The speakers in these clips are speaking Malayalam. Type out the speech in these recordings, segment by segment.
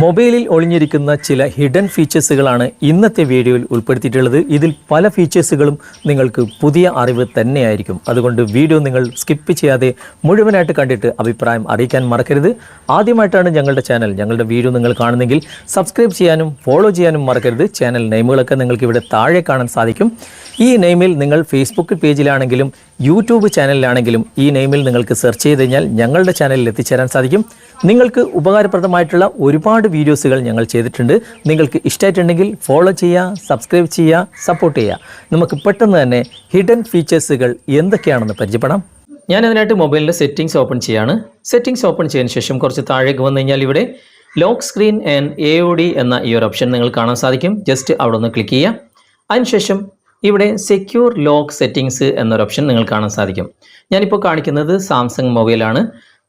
മൊബൈലിൽ ഒളിഞ്ഞിരിക്കുന്ന ചില ഹിഡൻ ഫീച്ചേഴ്സുകളാണ് ഇന്നത്തെ വീഡിയോയിൽ ഉൾപ്പെടുത്തിയിട്ടുള്ളത്. ഇതിൽ പല ഫീച്ചേഴ്സുകളും നിങ്ങൾക്ക് പുതിയ അറിവ് തന്നെയായിരിക്കും. അതുകൊണ്ട് വീഡിയോ നിങ്ങൾ സ്കിപ്പ് ചെയ്യാതെ മുഴുവനായിട്ട് കണ്ടിട്ട് അഭിപ്രായം അറിയിക്കാൻ മറക്കരുത്. ആദ്യമായിട്ടാണ് ഞങ്ങളുടെ ചാനൽ. ഞങ്ങളുടെ വീഡിയോ നിങ്ങൾ കാണുന്നെങ്കിൽ സബ്സ്ക്രൈബ് ചെയ്യാനും ഫോളോ ചെയ്യാനും മറക്കരുത്. ചാനൽ നെയിമുകളൊക്കെ നിങ്ങൾക്ക് ഇവിടെ താഴെ കാണാൻ സാധിക്കും. ഈ നെയിമിൽ നിങ്ങൾ ഫേസ്ബുക്ക് പേജിലാണെങ്കിലും യൂട്യൂബ് ചാനലിലാണെങ്കിലും ഈ നെയിമിൽ നിങ്ങൾക്ക് സെർച്ച് ചെയ്ത് കഴിഞ്ഞാൽ ഞങ്ങളുടെ ചാനലിൽ എത്തിച്ചേരാൻ സാധിക്കും. നിങ്ങൾക്ക് ഉപകാരപ്രദമായിട്ടുള്ള ഒരുപാട് വീഡിയോസുകൾ ഞങ്ങൾ ചെയ്തിട്ടുണ്ട്. നിങ്ങൾക്ക് ഇഷ്ടമായിട്ടുണ്ടെങ്കിൽ ഫോളോ ചെയ്യുക സബ്സ്ക്രൈബ് ചെയ്യുക സപ്പോർട്ട് ചെയ്യുക. നമുക്ക് പെട്ടെന്ന് തന്നെ ഹിഡൻ ഫീച്ചേഴ്സുകൾ എന്തൊക്കെയാണെന്ന് പരിചയപ്പെടാം. ഞാൻ അതിനായിട്ട് മൊബൈലിന്റെ സെറ്റിംഗ്സ് ഓപ്പൺ ചെയ്യാണ്. സെറ്റിംഗ്സ് ഓപ്പൺ ചെയ്തതിന് ശേഷം കുറച്ച് താഴേക്ക് വന്നു കഴിഞ്ഞാൽ ഇവിടെ lock screen and A O D എന്ന ഈ ഒരു ഓപ്ഷൻ നിങ്ങൾ കാണാൻ സാധിക്കും. ജസ്റ്റ് അവിടെ ഒന്ന് ക്ലിക്ക് ചെയ്യുക. അതിനുശേഷം ഇവിടെ സെക്യൂർ ലോക്ക് സെറ്റിംഗ്സ് എന്നൊരു ഓപ്ഷൻ നിങ്ങൾ കാണാൻ സാധിക്കും. ഞാനിപ്പോൾ കാണിക്കുന്നത് സാംസങ് മൊബൈലാണ്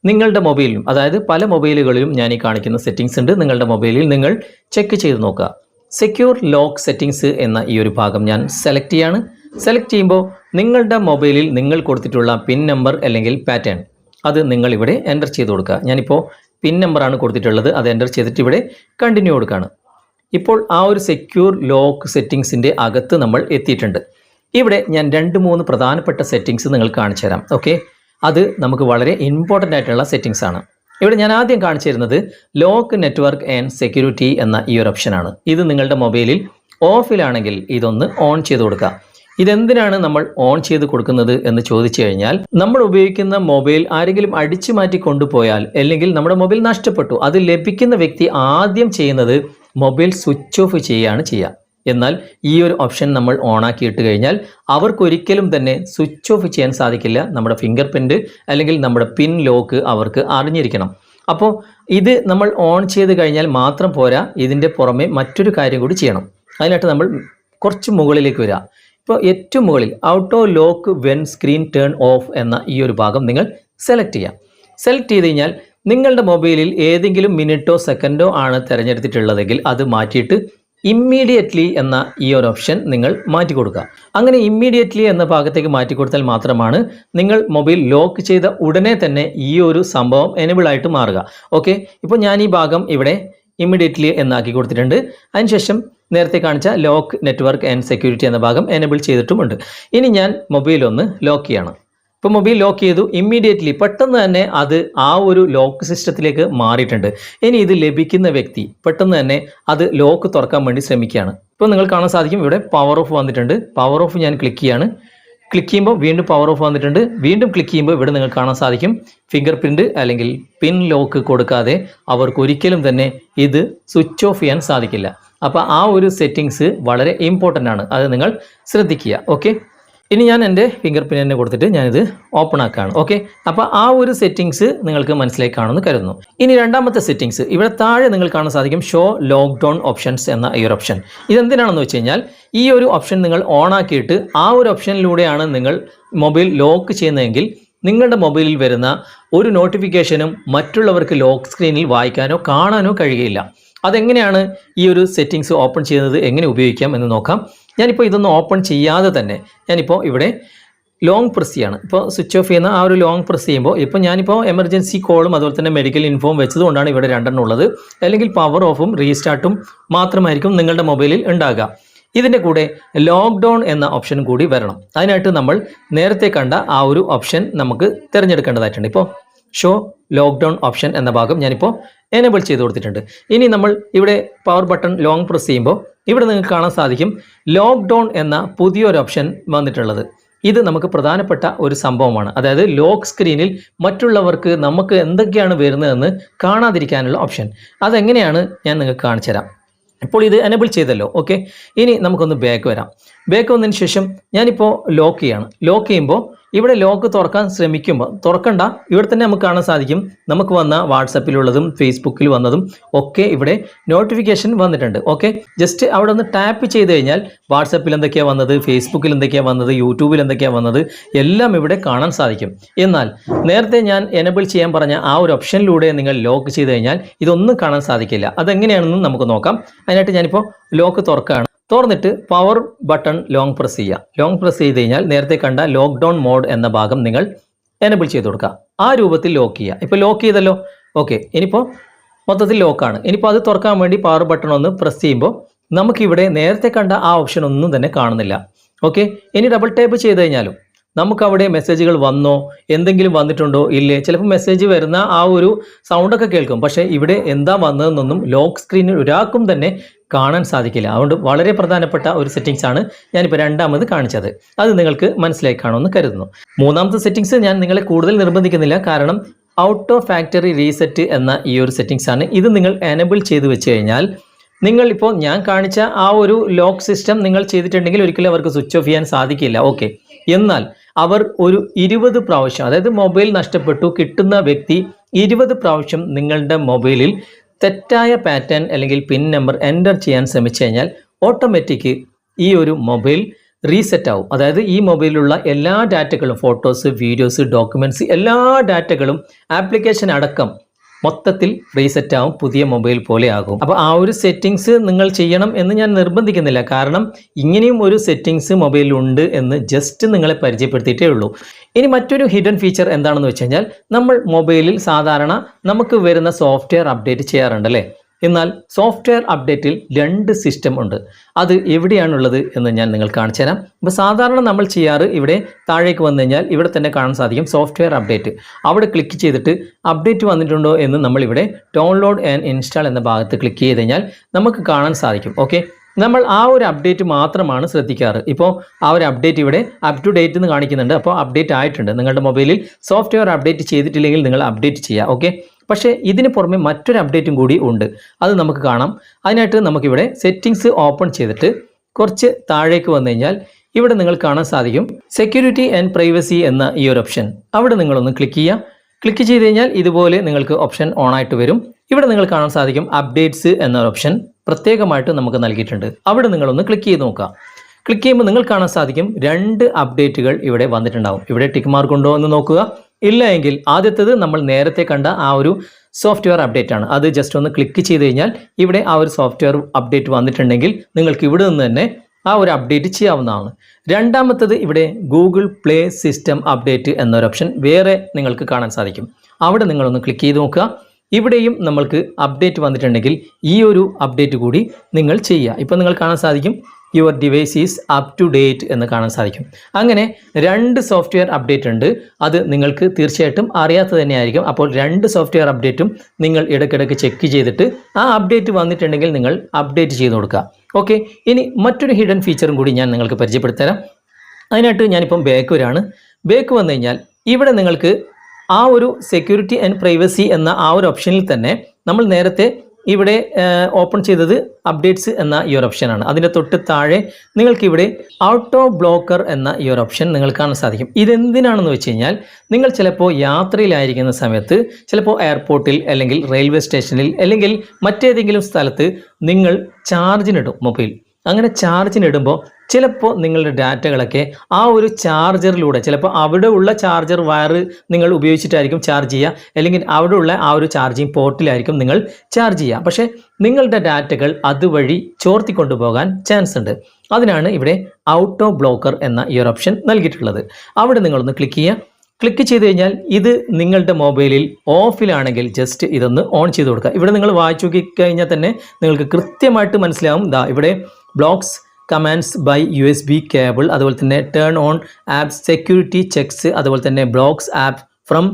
നിങ്ങളുടെ മൊബൈലിലും അതായത് പല മൊബൈലുകളിലും ഞാൻ ഈ കാണിക്കുന്ന സെറ്റിംഗ്സ് ഉണ്ട്. നിങ്ങളുടെ മൊബൈലിൽ നിങ്ങൾ ചെക്ക് ചെയ്ത് നോക്കുക. സെക്യൂർ ലോക്ക് സെറ്റിംഗ്സ് എന്ന ഈ ഒരു ഭാഗം ഞാൻ സെലക്ട് ചെയ്യാണ്. സെലക്ട് ചെയ്യുമ്പോൾ നിങ്ങളുടെ മൊബൈലിൽ നിങ്ങൾ കൊടുത്തിട്ടുള്ള പിൻ നമ്പർ അല്ലെങ്കിൽ പാറ്റേൺ അത് നിങ്ങൾ ഇവിടെ എന്റർ ചെയ്ത് കൊടുക്കുക. ഞാനിപ്പോൾ പിൻ നമ്പറാണ് കൊടുത്തിട്ടുള്ളത്. അത് എന്റർ ചെയ്തിട്ട് ഇവിടെ കണ്ടിന്യൂ കൊടുക്കുകയാണ്. ഇപ്പോൾ ആ ഒരു സെക്യൂർ ലോക്ക് സെറ്റിങ്സിന്റെ അകത്ത് നമ്മൾ എത്തിയിട്ടുണ്ട്. ഇവിടെ ഞാൻ രണ്ട് മൂന്ന് പ്രധാനപ്പെട്ട സെറ്റിങ്സ് നിങ്ങൾ കാണിച്ചു തരാം. ഓക്കെ അത് നമുക്ക് വളരെ ഇമ്പോർട്ടന്റ് ആയിട്ടുള്ള സെറ്റിങ്സ് ആണ്. ഇവിടെ ഞാൻ ആദ്യം കാണിച്ചു തരുന്നത് ലോക്ക് നെറ്റ്വർക്ക് ആൻഡ് സെക്യൂരിറ്റി എന്ന ഈ ഒരു ഓപ്ഷനാണ് ഇത് നിങ്ങളുടെ മൊബൈലിൽ ഓഫിലാണെങ്കിൽ ഇതൊന്ന് ഓൺ ചെയ്ത് കൊടുക്കുക. ഇതെന്തിനാണ് നമ്മൾ ഓൺ ചെയ്ത് കൊടുക്കുന്നത് എന്ന് ചോദിച്ചു കഴിഞ്ഞാൽ നമ്മൾ ഉപയോഗിക്കുന്ന മൊബൈൽ ആരെങ്കിലും അടിച്ചു മാറ്റി കൊണ്ടുപോയാൽ അല്ലെങ്കിൽ നമ്മുടെ മൊബൈൽ നഷ്ടപ്പെട്ടു അത് ലഭിക്കുന്ന വ്യക്തി ആദ്യം ചെയ്യുന്നത് മൊബൈൽ സ്വിച്ച് ഓഫ് ചെയ്യുകയാണ് ചെയ്യുക. എന്നാൽ ഈ ഒരു ഓപ്ഷൻ നമ്മൾ ഓണാക്കി ഇട്ട് കഴിഞ്ഞാൽ അവർക്കൊരിക്കലും തന്നെ സ്വിച്ച് ഓഫ് ചെയ്യാൻ സാധിക്കില്ല. നമ്മുടെ ഫിംഗർ പ്രിന്റ് അല്ലെങ്കിൽ നമ്മുടെ പിൻ ലോക്ക് അവർക്ക് അറിഞ്ഞിരിക്കണം. അപ്പോൾ ഇത് നമ്മൾ ഓൺ ചെയ്ത് കഴിഞ്ഞാൽ മാത്രം പോരാ ഇതിന്റെ പുറമെ മറ്റൊരു കാര്യം കൂടി ചെയ്യണം. അതിനായിട്ട് നമ്മൾ കുറച്ച് മുകളിലേക്ക് വരിക ഇപ്പോൾ ഏറ്റവും മുകളിൽ auto lock when screen turn off എന്ന ഈ ഒരു ഭാഗം നിങ്ങൾ സെലക്ട് ചെയ്യാം. സെലക്ട് ചെയ്ത് കഴിഞ്ഞാൽ നിങ്ങളുടെ മൊബൈലിൽ ഏതെങ്കിലും മിനിറ്റോ സെക്കൻഡോ ആണ് തിരഞ്ഞെടുത്തിട്ടുള്ളതെങ്കിൽ അത് മാറ്റിയിട്ട് ഇമ്മീഡിയറ്റ്ലി എന്ന ഈ ഒരു ഓപ്ഷൻ നിങ്ങൾ മാറ്റി കൊടുക്കുക. അങ്ങനെ ഇമ്മീഡിയറ്റ്ലി എന്ന ഭാഗത്തേക്ക് മാറ്റി കൊടുത്താൽ മാത്രമാണ് നിങ്ങൾ മൊബൈൽ ലോക്ക് ചെയ്ത ഉടനെ തന്നെ ഈ ഒരു സംഭവം എനബിൾ ആയിട്ട് മാറുക. ഓക്കെ ഇപ്പോൾ ഞാൻ ഈ ഭാഗം ഇവിടെ ഇമ്മീഡിയറ്റ്ലി എന്നാക്കി കൊടുത്തിട്ടുണ്ട്. അതിനുശേഷം നേരത്തെ കാണിച്ച ലോക്ക് നെറ്റ്വർക്ക് ആൻഡ് സെക്യൂരിറ്റി എന്ന ഭാഗം എനബിൾ ചെയ്തിട്ടുമുണ്ട്. ഇനി ഞാൻ മൊബൈൽ ഒന്ന് ലോക്ക് ചെയ്യണം. ഇപ്പോൾ മൊബൈൽ ലോക്ക് ചെയ്തു. ഇമ്മീഡിയറ്റ്ലി പെട്ടെന്ന് തന്നെ അത് ആ ഒരു ലോക്ക് സിസ്റ്റത്തിലേക്ക് മാറിയിട്ടുണ്ട്. ഇനി ഇത് ലഭിക്കുന്ന വ്യക്തി പെട്ടെന്ന് തന്നെ അത് ലോക്ക് തുറക്കാൻ വേണ്ടി ശ്രമിക്കുകയാണ്. ഇപ്പോൾ നിങ്ങൾ കാണാൻ സാധിക്കും ഇവിടെ പവർ ഓഫ് വന്നിട്ടുണ്ട്. പവർ ഓഫ് ഞാൻ ക്ലിക്ക് ചെയ്യാണ്. ക്ലിക്ക് ചെയ്യുമ്പോൾ വീണ്ടും പവർ ഓഫ് വന്നിട്ടുണ്ട്. വീണ്ടും ക്ലിക്ക് ചെയ്യുമ്പോൾ ഇവിടെ നിങ്ങൾ കാണാൻ സാധിക്കും. ഫിംഗർ പ്രിന്റ് അല്ലെങ്കിൽ പിൻ ലോക്ക് കൊടുക്കാതെ അവർക്ക് ഒരിക്കലും തന്നെ ഇത് സ്വിച്ച് ഓഫ് ചെയ്യാൻ സാധിക്കില്ല. അപ്പോൾ ആ ഒരു സെറ്റിങ്സ് വളരെ ഇമ്പോർട്ടന്റ് ആണ്. അത് നിങ്ങൾ ശ്രദ്ധിക്കുക. ഓക്കെ ഇനി ഞാൻ എന്റെ ഫിംഗർ പ്രിന്റ് തന്നെ കൊടുത്തിട്ട് ഞാനിത് ഓപ്പൺ ആക്കുകയാണ് ഓക്കെ അപ്പോൾ ആ ഒരു സെറ്റിങ്സ് നിങ്ങൾക്ക് മനസ്സിലായി കാണുമെന്ന് കരുതുന്നു. ഇനി രണ്ടാമത്തെ സെറ്റിങ്സ് ഇവിടെ താഴെ നിങ്ങൾ കാണാൻ സാധിക്കും ഷോ ലോക്ക്ഡൗൺ ഓപ്ഷൻസ് എന്ന ഈ ഒരു ഓപ്ഷൻ ഇതെന്തിനാണെന്ന് വെച്ച് കഴിഞ്ഞാൽ ഈ ഒരു ഓപ്ഷൻ നിങ്ങൾ ഓൺ ആക്കിയിട്ട് ആ ഒരു ഓപ്ഷനിലൂടെയാണ് നിങ്ങൾ മൊബൈൽ ലോക്ക് ചെയ്യുന്നതെങ്കിൽ നിങ്ങളുടെ മൊബൈലിൽ വരുന്ന ഒരു നോട്ടിഫിക്കേഷനും മറ്റുള്ളവർക്ക് ലോക്ക് സ്ക്രീനിൽ വായിക്കാനോ കാണാനോ കഴിയുകയില്ല. അതെങ്ങനെയാണ് ഈ ഒരു സെറ്റിങ്സ് ഓപ്പൺ ചെയ്യുന്നത് എങ്ങനെ ഉപയോഗിക്കാം എന്ന് നോക്കാം. ഞാനിപ്പോൾ ഇതൊന്നും ഓപ്പൺ ചെയ്യാതെ തന്നെ ഞാനിപ്പോൾ ഇവിടെ ലോങ് പ്രസ് ചെയ്യാണ്. ഇപ്പോൾ സ്വിച്ച് ഓഫ് ചെയ്യുന്ന ആ ഒരു ലോങ് പ്രസ് ചെയ്യുമ്പോൾ ഇപ്പോൾ ഞാനിപ്പോൾ എമർജൻസി കോളും അതുപോലെ തന്നെ മെഡിക്കൽ ഇൻഫോം വെച്ചതുകൊണ്ടാണ് ഇവിടെ രണ്ടെണ്ണം ഉള്ളത്. അല്ലെങ്കിൽ പവർ ഓഫും റീസ്റ്റാർട്ടും മാത്രമായിരിക്കും നിങ്ങളുടെ മൊബൈലിൽ ഉണ്ടാകുക. ഇതിന്റെ കൂടെ ലോക്ക്ഡൗൺ എന്ന ഓപ്ഷൻ കൂടി വരണം. അതിനായിട്ട് നമ്മൾ നേരത്തെ കണ്ട ആ ഒരു ഓപ്ഷൻ നമുക്ക് തിരഞ്ഞെടുക്കേണ്ടതായിട്ടുണ്ട്. ഇപ്പോൾ ഷോ ലോക്ക്ഡൗൺ ഓപ്ഷൻ എന്ന ഭാഗം ഞാനിപ്പോൾ എനേബിൾ ചെയ്ത് കൊടുത്തിട്ടുണ്ട്. ഇനി നമ്മൾ ഇവിടെ പവർ ബട്ടൺ ലോങ് പ്രസ് ചെയ്യുമ്പോൾ ഇവിടെ നിങ്ങൾക്ക് കാണാൻ സാധിക്കും ലോക്ക്ഡൗൺ എന്ന പുതിയൊരു ഓപ്ഷൻ വന്നിട്ടുള്ളത്. ഇത് നമുക്ക് പ്രധാനപ്പെട്ട ഒരു സംഭവമാണ്. അതായത് ലോക്ക് സ്ക്രീനിൽ മറ്റുള്ളവർക്ക് നമുക്ക് എന്തൊക്കെയാണ് വരുന്നതെന്ന് കാണാതിരിക്കാനുള്ള ഓപ്ഷൻ. അതെങ്ങനെയാണ് ഞാൻ നിങ്ങൾക്ക് കാണിച്ചു തരാം. ഇപ്പോൾ ഇത് എനേബിൾ ചെയ്തല്ലോ. ഓക്കെ ഇനി നമുക്കൊന്ന് ബാക്ക് വരാം. ബാക്ക് വന്നതിന് ശേഷം ഞാനിപ്പോൾ ലോക്ക് ചെയ്യാണ്. ലോക്ക് ചെയ്യുമ്പോൾ ഇവിടെ ലോക്ക് തുറക്കാൻ ശ്രമിക്കുമ്പോൾ തുറക്കണ്ട. ഇവിടെ തന്നെ നമുക്ക് കാണാൻ സാധിക്കും. നമുക്ക് വന്ന വാട്സപ്പിലുള്ളതും ഫേസ്ബുക്കിൽ വന്നതും ഒക്കെ ഇവിടെ നോട്ടിഫിക്കേഷൻ വന്നിട്ടുണ്ട്. ഓക്കെ? ജസ്റ്റ് അവിടെ ഒന്ന് ടാപ്പ് ചെയ്ത് കഴിഞ്ഞാൽ വാട്സപ്പിൽ എന്തൊക്കെയാണ് വന്നത് ഫേസ്ബുക്കിൽ എന്തൊക്കെയാണ് വന്നത് യൂട്യൂബിൽ എന്തൊക്കെയാണ് വന്നത് എല്ലാം ഇവിടെ കാണാൻ സാധിക്കും. എന്നാൽ നേരത്തെ ഞാൻ എനബിൾ ചെയ്യാൻ പറഞ്ഞ ആ ഒരു ഓപ്ഷനിലൂടെ നിങ്ങൾ ലോക്ക് ചെയ്ത് കഴിഞ്ഞാൽ ഇതൊന്നും കാണാൻ സാധിക്കില്ല. അതെങ്ങനെയാണെന്ന് നമുക്ക് നോക്കാം. അതിനായിട്ട് ഞാനിപ്പോൾ ലോക്ക് തുറക്കുകയാണ് തുറന്നിട്ട് പവർ ബട്ടൺ ലോങ് പ്രസ് ചെയ്യുക. ലോങ് പ്രസ് ചെയ്ത് കഴിഞ്ഞാൽ നേരത്തെ കണ്ട ലോക്ക്ഡൗൺ മോഡ് എന്ന ഭാഗം നിങ്ങൾ എനബിൾ ചെയ്ത് കൊടുക്കുക. ആ രൂപത്തിൽ ലോക്ക് ചെയ്യുക. ഇപ്പോൾ ലോക്ക് ചെയ്തല്ലോ? ഓക്കെ ഇനിയിപ്പോൾ മൊത്തത്തിൽ ലോക്കാണ് ഇനിയിപ്പോൾ അത് തുറക്കാൻ വേണ്ടി പവർ ബട്ടൺ ഒന്ന് പ്രസ് ചെയ്യുമ്പോൾ നമുക്കിവിടെ നേരത്തെ കണ്ട ആ ഓപ്ഷൻ ഒന്നും തന്നെ കാണുന്നില്ല. ഓക്കെ ഇനി ഡബിൾ ടാപ്പ് ചെയ്ത് കഴിഞ്ഞാലും നമുക്കവിടെ മെസ്സേജുകൾ വന്നോ? എന്തെങ്കിലും വന്നിട്ടുണ്ടോ? ഇല്ലേ? ചിലപ്പോൾ മെസ്സേജ് വരുന്ന ആ ഒരു സൗണ്ടൊക്കെ കേൾക്കും. പക്ഷേ ഇവിടെ എന്താ വന്നതെന്നൊന്നും ലോക്ക് സ്ക്രീനിൽ ഒരാൾക്കും തന്നെ കാണാൻ സാധിക്കില്ല. അതുകൊണ്ട് വളരെ പ്രധാനപ്പെട്ട ഒരു സെറ്റിങ്സ് ആണ് ഞാനിപ്പോൾ രണ്ടാമത് കാണിച്ചത്. അത് നിങ്ങൾക്ക് മനസ്സിലായി കാണുമെന്ന് കരുതുന്നു. മൂന്നാമത്തെ സെറ്റിങ്സ് ഞാൻ നിങ്ങളെ കൂടുതൽ നിർബന്ധിക്കുന്നില്ല. കാരണം ഔട്ട് ഓഫ് ഫാക്ടറി റീസെറ്റ് എന്ന ഈ ഒരു സെറ്റിങ്സ് ആണ്. ഇത് നിങ്ങൾ എനബിൾ ചെയ്ത് വെച്ച് കഴിഞ്ഞാൽ നിങ്ങൾ ഇപ്പോൾ ഞാൻ കാണിച്ച ആ ഒരു ലോക്ക് സിസ്റ്റം നിങ്ങൾ ചെയ്തിട്ടുണ്ടെങ്കിൽ ഒരിക്കലും അവർക്ക് സ്വിച്ച് ഓഫ് ചെയ്യാൻ സാധിക്കില്ല. ഓക്കെ എന്നാൽ അവർ ഒരു ഇരുപത് പ്രാവശ്യം അതായത് മൊബൈൽ നഷ്ടപ്പെട്ടു കിട്ടുന്ന വ്യക്തി ഇരുപത് പ്രാവശ്യം നിങ്ങളുടെ മൊബൈലിൽ തെറ്റായ പാറ്റേൺ അല്ലെങ്കിൽ പിൻ നമ്പർ എന്റർ ചെയ്യാൻ ശ്രമിച്ചു കഴിഞ്ഞാൽ ഓട്ടോമാറ്റിക് ഈ ഒരു മൊബൈൽ റീസെറ്റ് ആവും. അതായത് ഈ മൊബൈലിലുള്ള എല്ലാ ഡാറ്റകളും ഫോട്ടോസ് വീഡിയോസ് ഡോക്യുമെന്റ്സ് എല്ലാ ഡാറ്റകളും ആപ്ലിക്കേഷൻ അടക്കം മൊത്തത്തിൽ റീസെറ്റ് ആവും പുതിയ മൊബൈൽ പോലെ ആകും. അപ്പോൾ ആ ഒരു സെറ്റിങ്സ് നിങ്ങൾ ചെയ്യണം എന്ന് ഞാൻ നിർബന്ധിക്കുന്നില്ല. കാരണം ഇങ്ങനെയും ഒരു സെറ്റിങ്സ് മൊബൈലിൽ ഉണ്ട് എന്ന് ജസ്റ്റ് നിങ്ങളെ പരിചയപ്പെടുത്തിയിട്ടേ ഉള്ളൂ. ഇനി മറ്റൊരു ഹിഡൻ ഫീച്ചർ എന്താണെന്ന് വെച്ച് കഴിഞ്ഞാൽ നമ്മൾ മൊബൈലിൽ സാധാരണ നമുക്ക് വരുന്ന സോഫ്റ്റ്വെയർ അപ്ഡേറ്റ് ചെയ്യാറുണ്ട് അല്ലേ? എന്നാൽ സോഫ്റ്റ്വെയർ അപ്ഡേറ്റിൽ രണ്ട് സിസ്റ്റം ഉണ്ട്. അത് എവിടെയാണുള്ളത് എന്ന് ഞാൻ നിങ്ങൾ കാണിച്ചു തരാം. അപ്പോൾ സാധാരണ നമ്മൾ ചെയ്യാറ് ഇവിടെ താഴേക്ക് വന്നു കഴിഞ്ഞാൽ ഇവിടെ തന്നെ കാണാൻ സാധിക്കും സോഫ്റ്റ്വെയർ അപ്ഡേറ്റ്. അവിടെ ക്ലിക്ക് ചെയ്തിട്ട് അപ്ഡേറ്റ് വന്നിട്ടുണ്ടോ എന്ന് നമ്മളിവിടെ ഡൗൺലോഡ് ആൻഡ് ഇൻസ്റ്റാൾ എന്ന ഭാഗത്ത് ക്ലിക്ക് ചെയ്ത് കഴിഞ്ഞാൽ നമുക്ക് കാണാൻ സാധിക്കും. ഓക്കെ? നമ്മൾ ആ ഒരു അപ്ഡേറ്റ് മാത്രമാണ് ശ്രദ്ധിക്കാറ്. ഇപ്പോൾ ആ ഒരു അപ്ഡേറ്റ് ഇവിടെ അപ് ടു ഡേറ്റ് എന്ന് കാണിക്കുന്നുണ്ട്. അപ്പോൾ അപ്ഡേറ്റ് ആയിട്ടുണ്ട്. നിങ്ങളുടെ മൊബൈലിൽ സോഫ്റ്റ്വെയർ അപ്ഡേറ്റ് ചെയ്തിട്ടില്ലെങ്കിൽ നിങ്ങൾ അപ്ഡേറ്റ് ചെയ്യുക. ഓക്കെ? പക്ഷേ ഇതിന് പുറമെ മറ്റൊരു അപ്ഡേറ്റും കൂടി ഉണ്ട്. അത് നമുക്ക് കാണാം. അതിനായിട്ട് നമുക്കിവിടെ സെറ്റിങ്സ് ഓപ്പൺ ചെയ്തിട്ട് കുറച്ച് താഴേക്ക് വന്നു കഴിഞ്ഞാൽ ഇവിടെ നിങ്ങൾ കാണാൻ സാധിക്കും സെക്യൂരിറ്റി ആൻഡ് പ്രൈവസി എന്ന ഈ ഒരു ഓപ്ഷൻ അവിടെ നിങ്ങളൊന്ന് ക്ലിക്ക് ചെയ്യുക. ക്ലിക്ക് ചെയ്ത് കഴിഞ്ഞാൽ ഇതുപോലെ നിങ്ങൾക്ക് ഓപ്ഷൻ ഓൺ ആയിട്ട് വരും. ഇവിടെ നിങ്ങൾ കാണാൻ സാധിക്കും അപ്ഡേറ്റ്സ് എന്ന ഓപ്ഷൻ പ്രത്യേകമായിട്ട് നമുക്ക് നൽകിയിട്ടുണ്ട്. അവിടെ നിങ്ങളൊന്ന് ക്ലിക്ക് ചെയ്ത് നോക്കാം ക്ലിക്ക് ചെയ്യുമ്പോൾ നിങ്ങൾ കാണാൻ സാധിക്കും രണ്ട് അപ്ഡേറ്റുകൾ ഇവിടെ വന്നിട്ടുണ്ടാവും. ഇവിടെ ടിക്ക് മാർക്ക് ഉണ്ടോ എന്ന് നോക്കുക. ഇല്ല എങ്കിൽ ആദ്യത്തേത് നമ്മൾ നേരത്തെ കണ്ട ആ ഒരു സോഫ്റ്റ്വെയർ അപ്ഡേറ്റ് ആണ്. അത് ജസ്റ്റ് ഒന്ന് ക്ലിക്ക് ചെയ്ത് കഴിഞ്ഞാൽ ഇവിടെ ആ ഒരു സോഫ്റ്റ്വെയർ അപ്ഡേറ്റ് വന്നിട്ടുണ്ടെങ്കിൽ നിങ്ങൾക്ക് ഇവിടെ നിന്ന് തന്നെ ആ ഒരു അപ്ഡേറ്റ് ചെയ്യാവുന്നതാണ്. രണ്ടാമത്തത് ഇവിടെ ഗൂഗിൾ പ്ലേ സിസ്റ്റം അപ്ഡേറ്റ് എന്നൊരു ഓപ്ഷൻ വേറെ നിങ്ങൾക്ക് കാണാൻ സാധിക്കും. അവിടെ നിങ്ങളൊന്ന് ക്ലിക്ക് ചെയ്ത് നോക്കുക. ഇവിടെയും നമ്മൾക്ക് അപ്ഡേറ്റ് വന്നിട്ടുണ്ടെങ്കിൽ ഈ ഒരു അപ്ഡേറ്റ് കൂടി നിങ്ങൾ ചെയ്യുക. ഇപ്പോൾ നിങ്ങൾ കാണാൻ സാധിക്കും your device is up to date എന്ന് കാണാൻ സാധിക്കും. അങ്ങനെ രണ്ട് സോഫ്റ്റ്വെയർ അപ്ഡേറ്റ് ഉണ്ട്. അത് നിങ്ങൾക്ക് തീർച്ചയായിട്ടും അറിയാത്തത് തന്നെയായിരിക്കും. അപ്പോൾ രണ്ട് സോഫ്റ്റ്വെയർ അപ്ഡേറ്റും നിങ്ങൾ ഇടയ്ക്കിടയ്ക്ക് ചെക്ക് ചെയ്തിട്ട് ആ അപ്ഡേറ്റ് വന്നിട്ടുണ്ടെങ്കിൽ നിങ്ങൾ അപ്ഡേറ്റ് ചെയ്ത് കൊടുക്കുക. ഓക്കെ ഇനി മറ്റൊരു ഹിഡൻ ഫീച്ചറും കൂടി ഞാൻ നിങ്ങൾക്ക് പരിചയപ്പെടുത്തരാം. അതിനായിട്ട് ഞാനിപ്പം ബാക്ക് വരാണ്. ബേക്ക് വന്നു കഴിഞ്ഞാൽ ഇവിടെ നിങ്ങൾക്ക് ആ ഒരു സെക്യൂരിറ്റി ആൻഡ് പ്രൈവസി എന്ന ആ ഒരു ഓപ്ഷനിൽ തന്നെ നമ്മൾ നേരത്തെ ഇവിടെ ഓപ്പൺ ചെയ്തത് അപ്ഡേറ്റ്സ് എന്ന ഈ ഒരു ഓപ്ഷനാണ് അതിന്റെ തൊട്ട് താഴെ നിങ്ങൾക്കിവിടെ ഓട്ടോ ബ്ലോക്കർ എന്ന ഈ ഒരു ഓപ്ഷൻ നിങ്ങൾ കാണാൻ സാധിക്കും. ഇതെന്തിനാണെന്ന് വെച്ച് കഴിഞ്ഞാൽ നിങ്ങൾ ചിലപ്പോൾ യാത്രയിലായിരിക്കുന്ന സമയത്ത് ചിലപ്പോൾ എയർപോർട്ടിൽ അല്ലെങ്കിൽ റെയിൽവേ സ്റ്റേഷനിൽ അല്ലെങ്കിൽ മറ്റേതെങ്കിലും സ്ഥലത്ത് നിങ്ങൾ ചാർജിനിടും മൊബൈൽ അങ്ങനെ ചാർജിനിടുമ്പോൾ ചിലപ്പോൾ നിങ്ങളുടെ ഡാറ്റകളൊക്കെ ആ ഒരു ചാർജറിലൂടെ ചിലപ്പോൾ അവിടെ ഉള്ള ചാർജർ വയർ നിങ്ങൾ ഉപയോഗിച്ചിട്ടായിരിക്കും ചാർജ് ചെയ്യുക. അല്ലെങ്കിൽ അവിടെ ഉള്ള ആ ഒരു ചാർജിങ് പോർട്ടിലായിരിക്കും നിങ്ങൾ ചാർജ് ചെയ്യുക. പക്ഷേ നിങ്ങളുടെ ഡാറ്റകൾ അതുവഴി ചോർത്തി കൊണ്ടുപോകാൻ ചാൻസ് ഉണ്ട്. അതിനാണ് ഇവിടെ ഔട്ടോ ബ്ലോക്കർ എന്ന ഈ ഒരു ഓപ്ഷൻ നൽകിയിട്ടുള്ളത്. അവിടെ നിങ്ങളൊന്ന് ക്ലിക്ക് ചെയ്യുക. ക്ലിക്ക് ചെയ്ത് കഴിഞ്ഞാൽ ഇത് നിങ്ങളുടെ മൊബൈലിൽ ഓഫിലാണെങ്കിൽ ജസ്റ്റ് ഇതൊന്ന് ഓൺ ചെയ്ത് കൊടുക്കുക. ഇവിടെ നിങ്ങൾ വായിച്ചു കഴിഞ്ഞാൽ തന്നെ നിങ്ങൾക്ക് കൃത്യമായിട്ട് മനസ്സിലാവും. ഇതാ ഇവിടെ blocks commands by U S B cable അതുപോലെ തന്നെ turn on app security checks അതുപോലെ തന്നെ blocks app from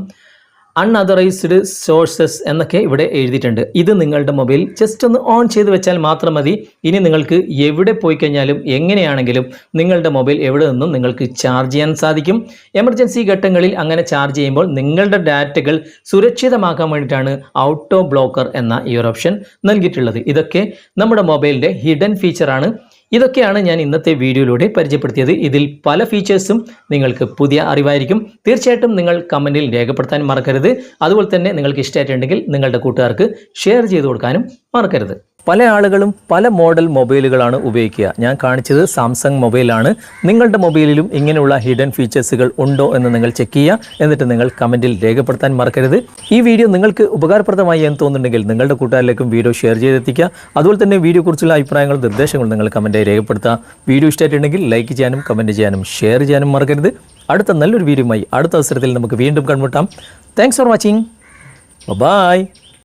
unauthorised sources എന്നൊക്കെ ഇവിടെ എഴുതിയിട്ടുണ്ട്. ഇത് നിങ്ങളുടെ മൊബൈൽ ജസ്റ്റ് ഒന്ന് ഓൺ ചെയ്ത് വെച്ചാൽ മാത്രം മതി. ഇനി നിങ്ങൾക്ക് എവിടെ പോയി കഴിഞ്ഞാലും എങ്ങനെയാണെങ്കിലും നിങ്ങളുടെ മൊബൈൽ എവിടെ നിന്നും നിങ്ങൾക്ക് ചാർജ് ചെയ്യാൻ സാധിക്കും. എമർജൻസി ഘട്ടങ്ങളിൽ അങ്ങനെ ചാർജ് ചെയ്യുമ്പോൾ നിങ്ങളുടെ ഡാറ്റകൾ സുരക്ഷിതമാക്കാൻ വേണ്ടിയിട്ടാണ് ഔട്ടോ ബ്ലോക്കർ എന്ന ഈ ഒരു ഓപ്ഷൻ നൽകിയിട്ടുള്ളത്. ഇതൊക്കെ നമ്മുടെ മൊബൈലിന്റെ ഹിഡൻ ഫീച്ചറാണ് ഇതൊക്കെയാണ് ഞാൻ ഇന്നത്തെ വീഡിയോയിലൂടെ പരിചയപ്പെടുത്തിയത്. ഇതിൽ പല ഫീച്ചേഴ്സും നിങ്ങൾക്ക് പുതിയ അറിവായിരിക്കും. തീർച്ചയായിട്ടും നിങ്ങൾ കമന്റിൽ രേഖപ്പെടുത്താൻ മറക്കരുത്. അതുപോലെ തന്നെ നിങ്ങൾക്ക് ഇഷ്ടമായിട്ടുണ്ടെങ്കിൽ നിങ്ങളുടെ കൂട്ടുകാർക്ക് ഷെയർ ചെയ്ത് കൊടുക്കാനും മറക്കരുത്. പല ആളുകളും പല മോഡൽ മൊബൈലുകളാണ് ഉപയോഗിക്കുക. ഞാൻ കാണിച്ചത് സാംസങ് മൊബൈലാണ്. നിങ്ങളുടെ മൊബൈലിലും ഇങ്ങനെയുള്ള ഹിഡൻ ഫീച്ചേഴ്സുകൾ ഉണ്ടോ എന്ന് നിങ്ങൾ ചെക്ക് ചെയ്യുക. എന്നിട്ട് നിങ്ങൾ കമന്റിൽ രേഖപ്പെടുത്താൻ മറക്കരുത്. ഈ വീഡിയോ നിങ്ങൾക്ക് ഉപകാരപ്രദമായി എന്ന് തോന്നുന്നുണ്ടെങ്കിൽ നിങ്ങളുടെ കൂട്ടുകാരിലേക്കും വീഡിയോ ഷെയർ ചെയ്തെത്തിക്കുക. അതുപോലെ തന്നെ വീഡിയോയെക്കുറിച്ചുള്ള അഭിപ്രായങ്ങളും നിർദ്ദേശങ്ങളും നിങ്ങൾ കമന്റായി രേഖപ്പെടുത്തുക. വീഡിയോ ഇഷ്ടമായിട്ടുണ്ടെങ്കിൽ ലൈക്ക് ചെയ്യാനും കമന്റ് ചെയ്യാനും ഷെയർ ചെയ്യാനും മറക്കരുത്. അടുത്ത നല്ലൊരു വീഡിയോയുമായി അടുത്ത അവസരത്തിൽ നമുക്ക് വീണ്ടും കണ്ടുമുട്ടാം. Thanks for watching by